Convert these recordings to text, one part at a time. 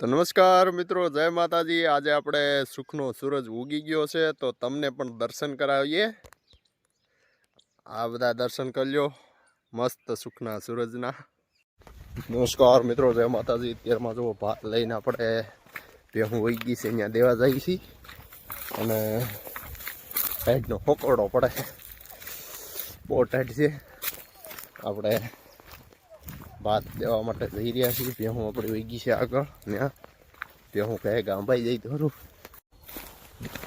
તો નમસ્કાર મિત્રો, જય માતાજી. આજે આપણે સુખનો સૂરજ ઉગી ગયો છે, તો તમને પણ દર્શન કરાવીએ. આ બધા દર્શન કરી લ્યો મસ્ત સુખના સૂરજના. નમસ્કાર મિત્રો, જય માતાજી. અત્યારમાં જો ભાત લઈને આપણે ભેહું વહી ગઈ છે, અહીંયા દેવા જઈએ છીએ. અને ટાઈટનો હોકરડો પડે. બહુ ટાઈટ છે. આપણે ભાત દેવા માટે જઈ રહ્યા છીએ. ભેહું હું આપણે ગઈ છે આગળ. ત્યાં ભેહું કહે ગાંભાઈ જઈ ધરું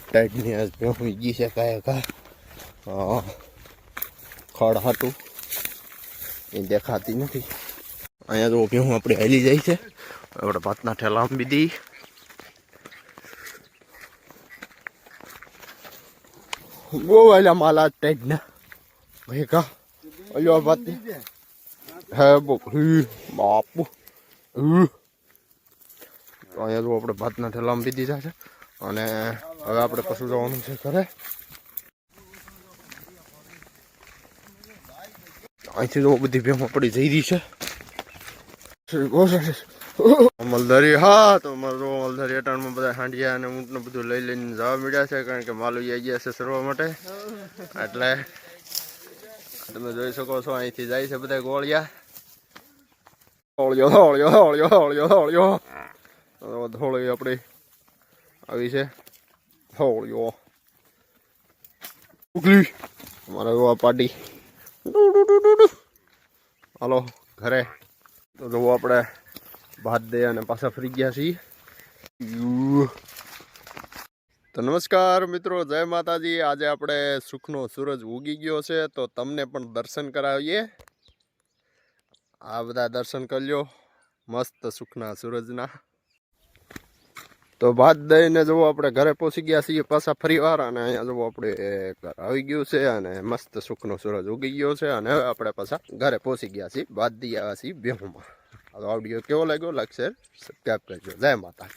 ટાઈટની આજ વહી ગઈ છે કહે કા ખડ હતું. એ દેખાતી નથી. અહીંયા તો ભેહું આપણે હેલી જાય છે. આપણે ભાતના ઠેલા આંબી દઈ બહુ આલ્યા માલા ટાઈટના ભાઈ કા અલ્યો ભાત હે બો હી બાપુ. અહીંયા જો આપણે ભાતના ઠેલા આંબી દીધા છે. અને હવે આપણે પશુ જવાનું છે ઘરે. અહીંથી તો બધી ભેમ પડી જઈ રહી છે. મલધારી હા, તો મારો મલધારી અટાણમાં બધા હાંડિયા અને ઊંટને બધું લઈ લઈને જવા મળ્યા છે, કારણ કે માલુ આવી ગયા છે સરવા માટે. એટલે તમે જોઈ શકો છો, અહીંથી જાય છે બધા ગોળિયા. હોળિયો હોળિયો હોળિયો હોળિયો હોળિયો હોળી આપણી આવી છે. હોળિયો ઉગલી. અમારા જોવા પાર્ટી હાલો, ઘરે. તો જોવો આપણે ભાત દે અને પાછા ફરી ગયા છીએ. તો નમસ્કાર મિત્રો, જય માતાજી. આજે આપણે સુખનો સૂરજ ઉગી ગયો છે, તો તમને પણ દર્શન કરાવીએ. આ બધા દર્શન કરી લ્યો. મસ્ત સુખના સૂરજના. તો ભાત દઈને જુઓ આપણે ઘરે પહોંચી ગયા છીએ પાછા ફરી વાર અને અહીંયા જુઓ આપણે ઘર આવી ગયું છે અને મસ્ત સુખનો સૂરજ ઉગી ગયો છે અને હવે આપણે પાછા ઘરે પહોંચી ગયા છીએ. ભાત દઈ આવ્યા છીએ બેહુમાં. આ વીડિયો કેવો લાગ્યો? લાગશે સબસ્ક્રાઈબ કરજો. જય માતા